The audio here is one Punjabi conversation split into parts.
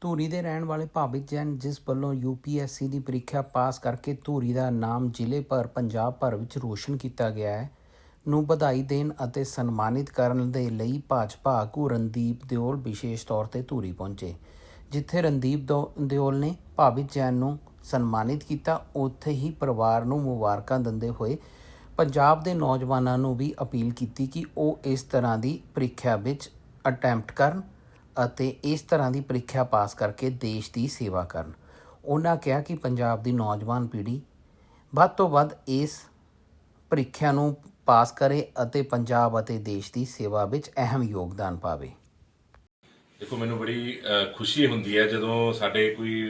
ਧੂਰੀ ਦੇ ਰਹਿਣ ਵਾਲੇ ਭਾਵਿਕ ਜੈਨ ਜਿਸ ਵੱਲੋਂ ਯੂਪੀਐਸਸੀ ਦੀ ਪ੍ਰੀਖਿਆ ਪਾਸ ਕਰਕੇ ਧੂਰੀ ਦਾ ਨਾਮ ਜ਼ਿਲ੍ਹੇ ਭਰ ਪੰਜਾਬ ਭਰ ਵਿੱਚ ਰੋਸ਼ਨ ਕੀਤਾ ਗਿਆ ਹੈ, ਨੂੰ ਵਧਾਈ ਦੇਣ ਅਤੇ ਸਨਮਾਨਿਤ ਕਰਨ ਦੇ ਲਈ ਭਾਜਪਾ ਆਗੂ ਰਣਦੀਪ ਦਿਓਲ ਵਿਸ਼ੇਸ਼ ਤੌਰ ਤੇ ਧੂਰੀ ਪਹੁੰਚੇ, ਜਿੱਥੇ ਰਣਦੀਪ ਦੋ- ਦਿਓਲ ਨੇ ਭਾਵਿਕ ਜੈਨ ਨੂੰ ਸਨਮਾਨਿਤ ਕੀਤਾ। ਉੱਥੇ ਹੀ ਪਰਿਵਾਰ ਨੂੰ ਮੁਬਾਰਕਾਂ ਦਿੰਦੇ ਹੋਏ ਪੰਜਾਬ ਦੇ ਨੌਜਵਾਨਾਂ ਨੂੰ ਵੀ ਅਪੀਲ ਕੀਤੀ ਕਿ ਉਹ ਇਸ ਤਰ੍ਹਾਂ ਦੀ ਪ੍ਰੀਖਿਆ ਵਿੱਚ ਅਟੈਂਪਟ ਕਰਨ। ਅਤੇ ਇਸ ਤਰ੍ਹਾਂ ਦੀ ਪ੍ਰੀਖਿਆ ਪਾਸ ਕਰਕੇ ਦੇਸ਼ ਦੀ ਸੇਵਾ ਕਰਨ। ਉਹਨਾਂ ਕਿਹਾ ਕਿ ਪੰਜਾਬ ਦੀ ਨੌਜਵਾਨ ਪੀੜ੍ਹੀ ਵੱਧ ਤੋਂ ਵੱਧ ਇਸ ਪ੍ਰੀਖਿਆ ਨੂੰ ਪਾਸ ਕਰੇ ਅਤੇ ਪੰਜਾਬ ਅਤੇ ਦੇਸ਼ ਦੀ ਸੇਵਾ ਵਿੱਚ ਅਹਿਮ ਯੋਗਦਾਨ ਪਾਵੇ। ਦੇਖੋ, ਮੈਨੂੰ ਬੜੀ ਖੁਸ਼ੀ ਹੁੰਦੀ ਹੈ ਜਦੋਂ ਸਾਡੇ ਕੋਈ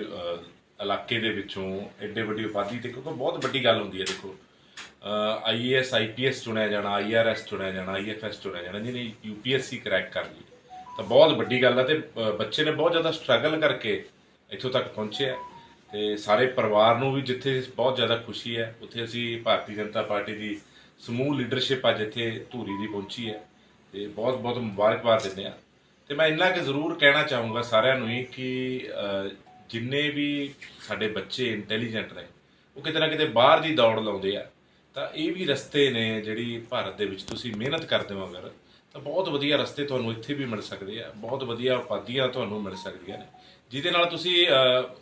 ਇਲਾਕੇ ਦੇ ਵਿੱਚੋਂ ਐਡੇ ਵੱਡੀ ਉਪਾਧੀ ਤੇ ਕਿਉਂਕਿ ਬਹੁਤ ਵੱਡੀ ਗੱਲ ਹੁੰਦੀ ਹੈ, ਦੇਖੋ। ਆਈਏਐਸ ਆਈਪੀਐਸ ਚੁਣਿਆ ਜਾਣਾ ਆਈਆਰਐਸ ਚੁਣਿਆ ਜਾਣਾ ਆਈਐਫਐਸ ਚੁਣਿਆ ਜਾਣਾ, ਜਿਹਨੇ ਯੂਪੀਐਸਸੀ ਕਰੈਕ ਕਰ ਲਈ। ਤਾਂ ਬਹੁਤ ਵੱਡੀ ਗੱਲ ਹੈ ਤੇ ਅ, ਬੱਚੇ ਨੇ ਬਹੁਤ ਜ਼ਿਆਦਾ ਸਟਰਗਲ ਕਰਕੇ ਇੱਥੋਂ ਤੱਕ ਪਹੁੰਚਿਆ ਹੈ ਤੇ ਸਾਰੇ ਪਰਿਵਾਰ ਨੂੰ ਵੀ ਜਿੱਥੇ ਬਹੁਤ ਜ਼ਿਆਦਾ ਖੁਸ਼ੀ ਹੈ ਉੱਥੇ ਅਸੀਂ ਭਾਰਤੀ ਜਨਤਾ ਪਾਰਟੀ ਦੀ ਸਮੂਹ ਲੀਡਰਸ਼ਿਪ ਅੱਜ ਇੱਥੇ ਧੂਰੀ ਦੀ ਪਹੁੰਚੀ ਹੈ ਤੇ ਬਹੁਤ ਬਹੁਤ ਮੁਬਾਰਕਬਾਦ ਦਿੰਦੇ ਆ। ਤੇ ਮੈਂ ਇੰਨਾ ਕਿ ਜ਼ਰੂਰ ਕਹਿਣਾ ਚਾਹੂੰਗਾ ਸਾਰਿਆਂ ਨੂੰ ਹੀ ਕਿ ਅਹ, ਜਿੰਨੇ ਵੀ ਸਾਡੇ ਬੱਚੇ ਇੰਟੈਲੀਜੈਂਟ ਨੇ ਉਹ ਕਿਤੇ ਨਾ ਕਿਤੇ ਬਾਹਰ ਦੀ ਦੌੜ ਲਾਉਂਦੇ ਆ। ਤਾਂ ਇਹ ਵੀ ਰਸਤੇ ਨੇ ਜਿਹੜੀ ਭਾਰਤ ਦੇ ਵਿੱਚ ਤੁਸੀਂ ਮਿਹਨਤ ਕਰਦੇ ਹੋ ਅਗਰ ਤਾਂ ਬਹੁਤ ਵਧੀਆ ਰਸਤੇ ਤੁਹਾਨੂੰ ਇੱਥੇ ਵੀ ਮਿਲ ਸਕਦੇ ਆ ਬਹੁਤ ਵਧੀਆ ਉਪਾਧੀਆਂ ਤੁਹਾਨੂੰ ਮਿਲ ਸਕਦੀਆਂ ਨੇ। ਜਿਹਦੇ ਨਾਲ ਤੁਸੀਂ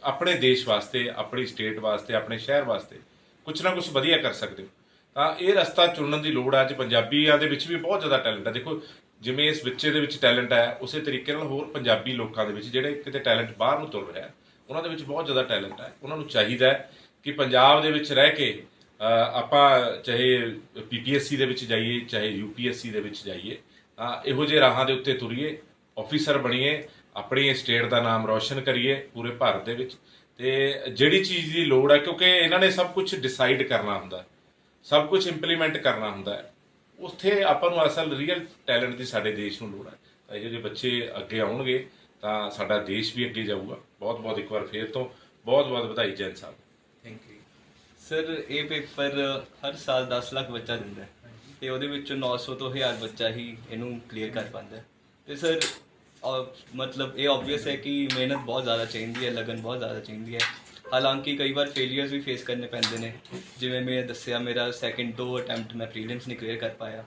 ਆਪਣੇ ਦੇਸ਼ ਵਾਸਤੇ ਆਪਣੀ ਸਟੇਟ ਵਾਸਤੇ ਆਪਣੇ ਸ਼ਹਿਰ ਵਾਸਤੇ ਕੁਝ ਨਾ ਕੁਝ ਵਧੀਆ ਕਰ ਸਕਦੇ ਹੋ। ਤਾਂ ਇਹ ਰਸਤਾ ਚੁਣਨ ਦੀ ਲੋੜ ਹੈ ਅੱਜ ਪੰਜਾਬੀਆਂ ਦੇ ਵਿੱਚ ਵੀ ਬਹੁਤ ਜ਼ਿਆਦਾ ਟੈਲੈਂਟ ਹੈ ਦੇਖੋ ਜਿਵੇਂ ਇਸ ਬੱਚੇ ਦੇ ਵਿੱਚ ਟੈਲੈਂਟ ਹੈ ਉਸੇ ਤਰੀਕੇ ਨਾਲ ਹੋਰ ਪੰਜਾਬੀ ਲੋਕਾਂ ਦੇ ਵਿੱਚ ਜਿਹੜੇ ਕਿਤੇ ਟੈਲੈਂਟ ਬਾਹਰ ਨੂੰ ਤੁਰ ਰਿਹਾ ਹੈ, ਉਹਨਾਂ ਦੇ ਵਿੱਚ ਬਹੁਤ ਜ਼ਿਆਦਾ ਟੈਲੈਂਟ ਹੈ ਉਹਨਾਂ ਨੂੰ ਚਾਹੀਦਾ ਹੈ ਕਿ ਪੰਜਾਬ ਦੇ ਵਿੱਚ ਰਹਿ ਕੇ ਆਪਾਂ ਚਾਹੇ ਪੀਪੀਐਸਸੀ ਦੇ ਵਿੱਚ ਜਾਈਏ ਚਾਹੇ ਯੂਪੀਐਸਸੀ ਦੇ ਵਿੱਚ ਜਾਈਏ ਇਹੋ ਜਿਹੇ ਰਾਹਾਂ ਦੇ ਉੱਤੇ ਤੁਰੀਏ ਆਫੀਸਰ ਬਣੀਏ, ਆਪਣੀ ਸਟੇਟ ਦਾ ਨਾਮ ਰੌਸ਼ਨ ਕਰੀਏ ਪੂਰੇ ਭਾਰਤ ਦੇ ਵਿੱਚ। ਤੇ ਜਿਹੜੀ ਚੀਜ਼ ਦੀ ਲੋੜ ਹੈ ਕਿਉਂਕਿ ਇਹਨਾਂ ਨੇ ਸਭ ਕੁਝ ਡਿਸਾਈਡ ਕਰਨਾ ਹੁੰਦਾ, ਸਭ ਕੁਝ ਇੰਪਲੀਮੈਂਟ ਕਰਨਾ ਹੁੰਦਾ। ਹੈ ਉੱਥੇ ਆਪਾਂ ਨੂੰ ਅਸਲ ਰੀਅਲ ਟੈਲੈਂਟ ਦੀ ਸਾਡੇ ਦੇਸ਼ ਨੂੰ ਲੋੜ ਹੈ ਤਾਂ ਇਹੋ ਜਿਹੇ ਬੱਚੇ ਅੱਗੇ ਆਉਣਗੇ, ਤਾਂ ਸਾਡਾ ਦੇਸ਼ ਵੀ ਅੱਗੇ ਜਾਊਗਾ। ਬਹੁਤ ਬਹੁਤ ਇੱਕ ਵਾਰ ਫੇਰ ਤੋਂ ਬਹੁਤ ਬਹੁਤ ਵਧਾਈ Jain Sahib. Thank you sir ਇਹ ਪੇਪਰ ਹਰ ਸਾਲ 10 ਲੱਖ ਬੱਚਾ ਦਿੰਦਾ ਹੈ। ਤੇ ਉਹਦੇ ਵਿੱਚੋਂ 900 ਤੋਂ 1000 ਬੱਚਾ ਹੀ ਇਹਨੂੰ ਕਲੀਅਰ ਕਰ ਪਾਉਂਦਾ ਹੈ। ਤੇ ਸਰ ਮਤਲਬ ਇਹ ਆਬਵੀਅਸ ਹੈ ਕਿ ਮਿਹਨਤ ਬਹੁਤ ਜ਼ਿਆਦਾ ਚਾਹੀਦੀ ਹੈ, ਲਗਨ ਬਹੁਤ ਜ਼ਿਆਦਾ ਚਾਹੀਦੀ ਹੈ। ਹਾਲਾਂਕਿ ਕਈ ਵਾਰ ਫੇਲਿਅਰਸ ਵੀ ਫੇਸ ਕਰਨੇ ਪੈਂਦੇ ਨੇ। ਜਿਵੇਂ ਮੈਂ ਦੱਸਿਆ, ਮੇਰਾ ਸੈਕਿੰਡ ਦੋ ਅਟੈਂਪਟ ਮੈਂ ਪ੍ਰੀਲਿਮਸ ਨਹੀਂ ਕਲੀਅਰ ਕਰ ਪਾਇਆ।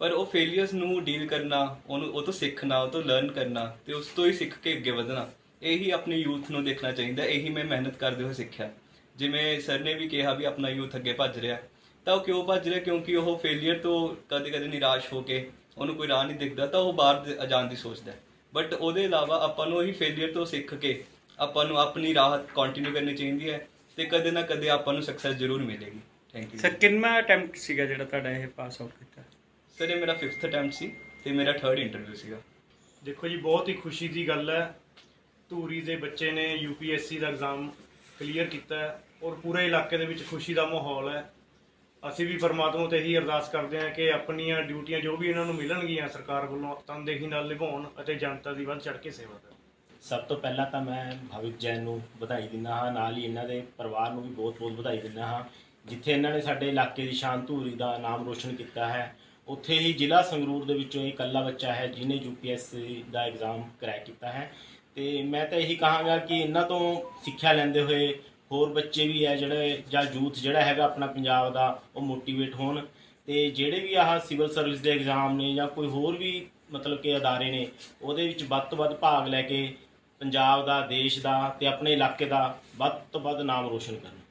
ਪਰ ਉਹ ਫੇਲਿਅਰਸ ਨੂੰ ਡੀਲ ਕਰਨਾ, ਉਹਨੂੰ, ਉਹ ਤੋਂ ਸਿੱਖਣਾ, ਉਹ ਤੋਂ ਲਰਨ ਕਰਨਾ ਤੇ ਉਸ ਤੋਂ ਹੀ ਸਿੱਖ ਕੇ ਅੱਗੇ ਵਧਣਾ, ਇਹੀ ਆਪਣੇ ਯੂਥ ਨੂੰ ਦੇਖਣਾ ਚਾਹੀਦਾ, ਇਹੀ ਮੈਂ ਮਿਹਨਤ ਕਰਦੇ ਹੋਏ ਸਿੱਖਿਆ। ਜਿਵੇਂ ਸਰ ਨੇ ਵੀ ਕਿਹਾ ਵੀ ਆਪਣਾ ਯੂਥ ਅੱਗੇ ਭੱਜ ਰਿਹਾ। ਤਾਂ ਉਹ ਕਿਉਂ ਭੱਜ ਰਿਹਾ? ਕਿਉਂਕਿ ਉਹ ਫੇਲਿਅਰ ਤੋਂ ਕਦੇ-ਕਦੇ ਨਿਰਾਸ਼ ਹੋ ਕੇ ਉਹਨੂੰ ਕੋਈ ਰਾਹ ਨਹੀਂ ਦਿਖਦਾ ਤਾਂ ਉਹ ਬਾਹਰ ਜਾਣ ਦੀ ਸੋਚਦਾ ਬਟ ਉਹਦੇ ਇਲਾਵਾ ਆਪਾਂ ਨੂੰ ਉਹੀ ਫੇਲਿਅਰ ਤੋਂ ਸਿੱਖ ਕੇ ਆਪਾਂ ਨੂੰ ਆਪਣੀ ਰਾਹ ਕੰਟੀਨਿਊ ਕਰਨੀ ਚਾਹੀਦੀ ਹੈ ਤੇ ਕਦੇ ਨਾ ਕਦੇ ਆਪਾਂ ਨੂੰ ਸਕਸੈਸ ਜ਼ਰੂਰ ਮਿਲੇਗੀ। ਥੈਂਕ ਯੂ ਸਰ ਕਿੰਨਾ ਅਟੈਂਪਟ ਸੀਗਾ ਜਿਹੜਾ ਤੁਹਾਡਾ ਇਹ ਪਾਸ ਆਊਟ ਕੀਤਾ? ਸਰ ਇਹ ਮੇਰਾ 5th ਅਟੈਂਪਟ ਸੀ ਤੇ ਮੇਰਾ 3rd ਇੰਟਰਵਿਊ ਸੀਗਾ। ਦੇਖੋ ਜੀ ਬਹੁਤ ਹੀ ਖੁਸ਼ੀ ਦੀ ਗੱਲ ਹੈ। ਧੂਰੀ ਦੇ ਬੱਚੇ ਨੇ ਯੂਪੀਐਸਸੀ ਦਾ ਐਗਜ਼ਾਮ ਕਲੀਅਰ ਕੀਤਾ ਹੈ ਔਰ ਪੂਰੇ ਇਲਾਕੇ ਦੇ ਵਿੱਚ ਖੁਸ਼ੀ ਦਾ ਮਾਹੌਲ ਹੈ। ਅਸੀਂ ਵੀ ਪਰਮਾਤਮਾ ਤੇ ਇਹੀ ਅਰਦਾਸ ਕਰਦੇ ਹਾਂ ਕਿ ਆਪਣੀਆਂ ਡਿਊਟੀਆਂ ਜੋ ਵੀ ਇਹਨਾਂ ਨੂੰ ਮਿਲਣਗੀਆਂ ਸਰਕਾਰ ਵੱਲੋਂ, ਤਨਦੇਹੀ ਨਾਲ ਨਿਭਾਉਣ ਅਤੇ ਜਨਤਾ ਦੀ ਵੱਧ ਚੜ੍ਹ ਕੇ ਸੇਵਾ ਕਰਨ। ਸਭ ਤੋਂ ਪਹਿਲਾਂ ਤਾਂ ਮੈਂ ਭਾਵਿਕ ਜੈਨ ਨੂੰ ਵਧਾਈ ਦਿੰਦਾ ਹਾਂ, ਨਾਲ ਹੀ ਇਹਨਾਂ ਦੇ ਪਰਿਵਾਰ ਨੂੰ ਵੀ ਬਹੁਤ-ਬਹੁਤ ਵਧਾਈ ਦਿੰਦਾ ਹਾਂ, ਜਿੱਥੇ ਇਹਨਾਂ ਨੇ ਸਾਡੇ ਇਲਾਕੇ ਦੀ ਸ਼ਾਨ ਧੂਰੀ ਦਾ ਨਾਮ ਰੋਸ਼ਨ ਕੀਤਾ ਹੈ। ਉੱਥੇ ਹੀ ਜ਼ਿਲ੍ਹਾ ਸੰਗਰੂਰ ਦੇ ਵਿੱਚੋਂ ਇੱਕ ਇਕੱਲਾ ਬੱਚਾ ਹੈ, ਜਿਹਨੇ ਯੂਪੀਐਸਸੀ ਦਾ ਐਗਜ਼ਾਮ ਕਰੈਕ ਕੀਤਾ ਹੈ। ਤੇ ਮੈਂ ਤਾਂ ਇਹੀ ਕਹਾਂਗਾ ਕਿ ਇਹਨਾਂ ਤੋਂ ਸਿੱਖਿਆ ਲੈਂਦੇ ਹੋਏ ਹੋਰ ਬੱਚੇ ਵੀ ਹੈ ਜਿਹੜੇ, ਜਾਂ ਯੂਥ ਜਿਹੜਾ ਹੈਗਾ ਆਪਣਾ ਪੰਜਾਬ ਦਾ, ਉਹ ਮੋਟੀਵੇਟ ਹੋਣ। ਤੇ ਜਿਹੜੇ ਵੀ ਆਹ ਸਿਵਲ ਸਰਵਿਸ ਦੇ ਐਗਜ਼ਾਮ ਨੇ ਜਾਂ ਕੋਈ ਹੋਰ ਵੀ ਮਤਲਬ ਕਿ ਅਦਾਰੇ ਨੇ, ਉਹਦੇ ਵਿੱਚ ਵੱਧ ਤੋਂ ਵੱਧ ਭਾਗ ਲੈ ਕੇ ਪੰਜਾਬ ਦਾ, ਦੇਸ਼ ਦਾ ਤੇ ਆਪਣੇ ਇਲਾਕੇ ਦਾ ਵੱਧ ਤੋਂ ਵੱਧ ਨਾਮ ਰੋਸ਼ਨ ਕਰਨ।